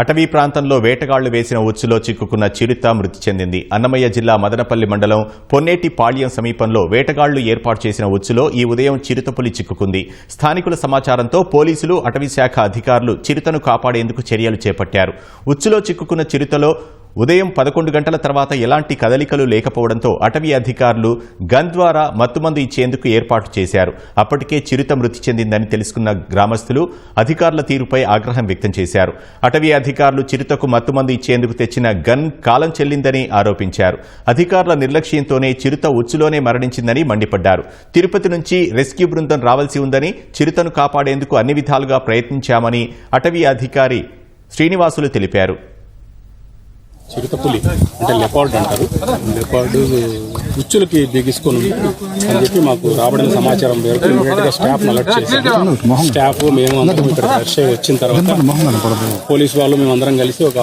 అటవీ ప్రాంతంలో వేటగాళ్ళు వేసిన ఉచ్చులో చిక్కుకున్న చిరుత మృతి చెందింది. అన్నమయ్య జిల్లా మదనపల్లి మండలం పొన్నేటి పాళ్యం సమీపంలో వేటగాళ్ళు ఏర్పాటు చేసిన ఉచ్చులో ఈ ఉదయం చిరుతపులి చిక్కుకుంది. స్థానికుల సమాచారంతో పోలీసులు అటవీ శాఖ అధికారులు చిరుతను కాపాడేందుకు చర్యలు చేపట్టారు. ఉచ్చులో చిక్కుకున్న చిరుతలో ఉదయం పదకొండు గంటల తర్వాత ఎలాంటి కదలికలు లేకపోవడంతో అటవీ అధికారులు గన్ ద్వారా మత్తుమందు ఇచ్చేందుకు ఏర్పాటు చేశారు. అప్పటికే చిరుత మృతి చెందిందని తెలుసుకున్న గ్రామస్తులు అధికారుల తీరుపై ఆగ్రహం వ్యక్తం చేశారు. అటవీ అధికారులు చిరుతకు మత్తుమందు ఇచ్చేందుకు తెచ్చిన గన్ కాలం చెల్లిందని ఆరోపించారు. అధికారుల నిర్లక్ష్యంతోనే చిరుత ఉచ్చులోనే మరణించిందని మండిపడ్డారు. తిరుపతి నుంచి రెస్క్యూ బృందం రావాల్సి ఉందని చిరుతను కాపాడేందుకు అన్ని విధాలుగా ప్రయత్నించామని అటవీ అధికారి శ్రీనివాసులు తెలిపారు. చిరుతపులి అంటే లెపార్డ్ అంటారు. లెపార్డ్ ఉచ్చులకి బిగించుకొని అని చెప్పి మాకు రాబడిన సమాచారం మేరకు ఇమీడియట్గా స్టాఫ్ అలర్ట్ చేశాము స్టాఫ్ మేము అందరం ఇక్కడ రష్ అయ్యి వచ్చిన తర్వాత పోలీస్ వాళ్ళు మేము అందరం కలిసి ఒక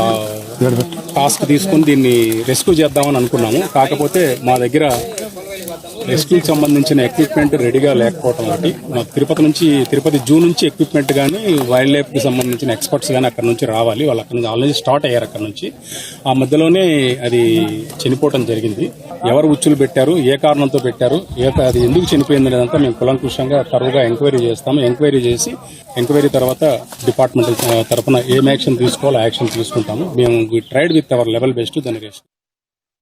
టాస్క్ తీసుకుని దీన్ని రెస్క్యూ చేద్దామని అనుకున్నాము. కాకపోతే మా దగ్గర రెస్క్యూకి సంబంధించిన ఎక్విప్మెంట్ రెడీగా లేకపోవడం ఒకటి. మాకు తిరుపతి నుంచి తిరుపతి జూ నుంచి ఎక్విప్మెంట్ కానీ వైల్డ్ లైఫ్కి సంబంధించిన ఎక్స్పర్ట్స్ కానీ అక్కడ నుంచి రావాలి. వాళ్ళు అక్కడ నుంచి ఆల్రెడీ స్టార్ట్ అయ్యారు అక్కడ నుంచి. ఆ మధ్యలోనే అది చనిపోవటం జరిగింది. ఎవరు ఉచ్చులు పెట్టారు? ఏ కారణంతో పెట్టారు? ఏ అది ఎందుకు చనిపోయింది లేదంతా మేము కులంకుషంగా తరువుగా ఎంక్వైరీ చేస్తాము. ఎంక్వైరీ చేసి ఎంక్వైరీ తర్వాత డిపార్ట్మెంట్ తరఫున ఏం యాక్షన్ తీసుకోవాలో యాక్షన్ తీసుకుంటాము. మేము tried with our level best దాని